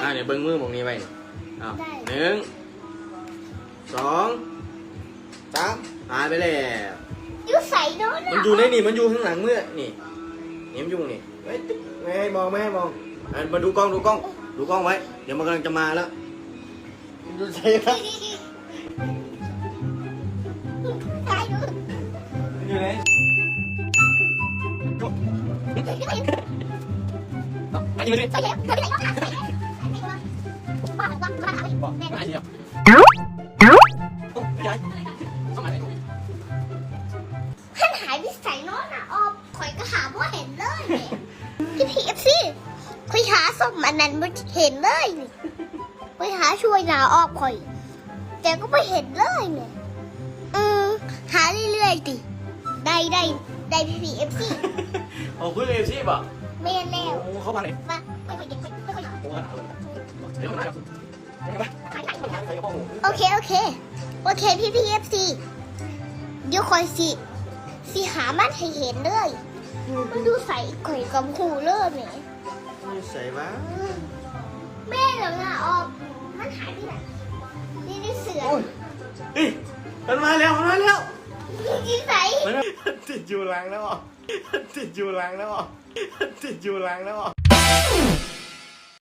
อ่าเดี๋ยวเบิ้งมือหมองนี้ไว้อ้าวได้หนึ่งสองสามหายไปแล้วยูใส่โดนมันอยู่ในนี่มันอยู่ข้างหลังมือนี่นี่มันอยู่นี่เฮ้ยติ๊กไม่ให้มองไม่ให้มองอะมาดูกล้องดูกล้อง ดูกล้องไว้ เดี๋ยวมันกำลังจะมาแล้วดูใช่ไหมใส่ดูอยู่ไหนอันนี้มัน ใส่แล้วใส่แล้วบ้าบ้าบ้าแม่อันนี้ท่านหายไปใส่โน้นอะออกข่อยก็หาว่าเห็นเลยพี่พีเอฟซีข่อยหาสมอันนั้นไม่เห็นเลยนี่ข่อยหาช่วยหนาออกข่อย แต่ก็ไม่เห็นเลยเนี่ยอืมหาเรื่อยๆดิได้ได้ได้พี่พีเอฟซีโอ้คุณเอฟซีป่ะเม่นแล้วโอ้เขาพังเลย มาไม่ค่อยเด็กไม่ไม่ โอเค โอเค โอเค พี่พีเอฟซีเดี๋ยวคอยสิสิหามันให้เห็นเลยมันดูใส่ข่อยกับหูเลยแหมใส่บ้าแม่เหรอนะออกมันหายไปไหนนี่นี่เสือเฮ้ยมันมาแล้วมันมาแล้วนี่ใส่มันติดอยู่หลังแล้วอะติดอยู่หลังแล้วอะติดอยู่หลังแล้วอะ